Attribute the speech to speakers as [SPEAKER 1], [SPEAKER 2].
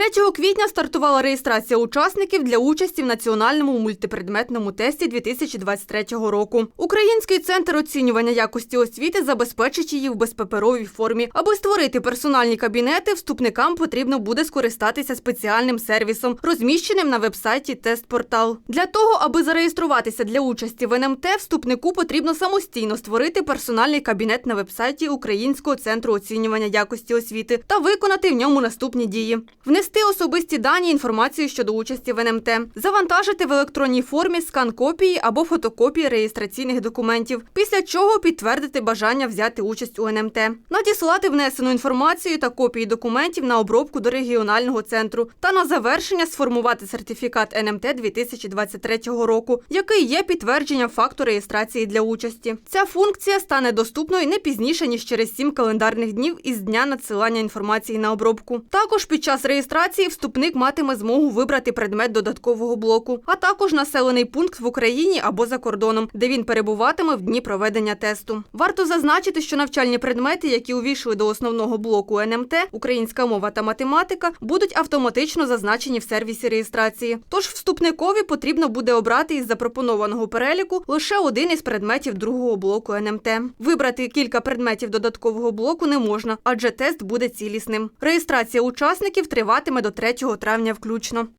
[SPEAKER 1] 3 квітня стартувала реєстрація учасників для участі в національному мультипредметному тесті 2023 року. Український центр оцінювання якості освіти забезпечить її в безпаперовій формі. Аби створити персональні кабінети, вступникам потрібно буде скористатися спеціальним сервісом, розміщеним на вебсайті Тестпортал. Для того, аби зареєструватися для участі в НМТ, вступнику потрібно самостійно створити персональний кабінет на вебсайті Українського центру оцінювання якості освіти та виконати в ньому наступні дії: внести особисті дані, інформацію щодо участі в НМТ, завантажити в електронній формі скан копії або фотокопії реєстраційних документів, після чого підтвердити бажання взяти участь у НМТ, надіслати внесену інформацію та копії документів на обробку до регіонального центру та на завершення сформувати сертифікат НМТ 2023 року, який є підтвердженням факту реєстрації для участі. Ця функція стане доступною не пізніше ніж через 7 календарних днів із дня надсилання інформації на обробку. Також під час реєстрації вступник матиме змогу вибрати предмет додаткового блоку, а також населений пункт в Україні або за кордоном, де він перебуватиме в дні проведення тесту. Варто зазначити, що навчальні предмети, які увійшли до основного блоку НМТ, українська мова та математика, будуть автоматично зазначені в сервісі реєстрації. Тож вступникові потрібно буде обрати із запропонованого переліку лише один із предметів другого блоку НМТ. Вибрати кілька предметів додаткового блоку не можна, адже тест буде цілісним. Реєстрація учасників триватиме до 3 травня включно.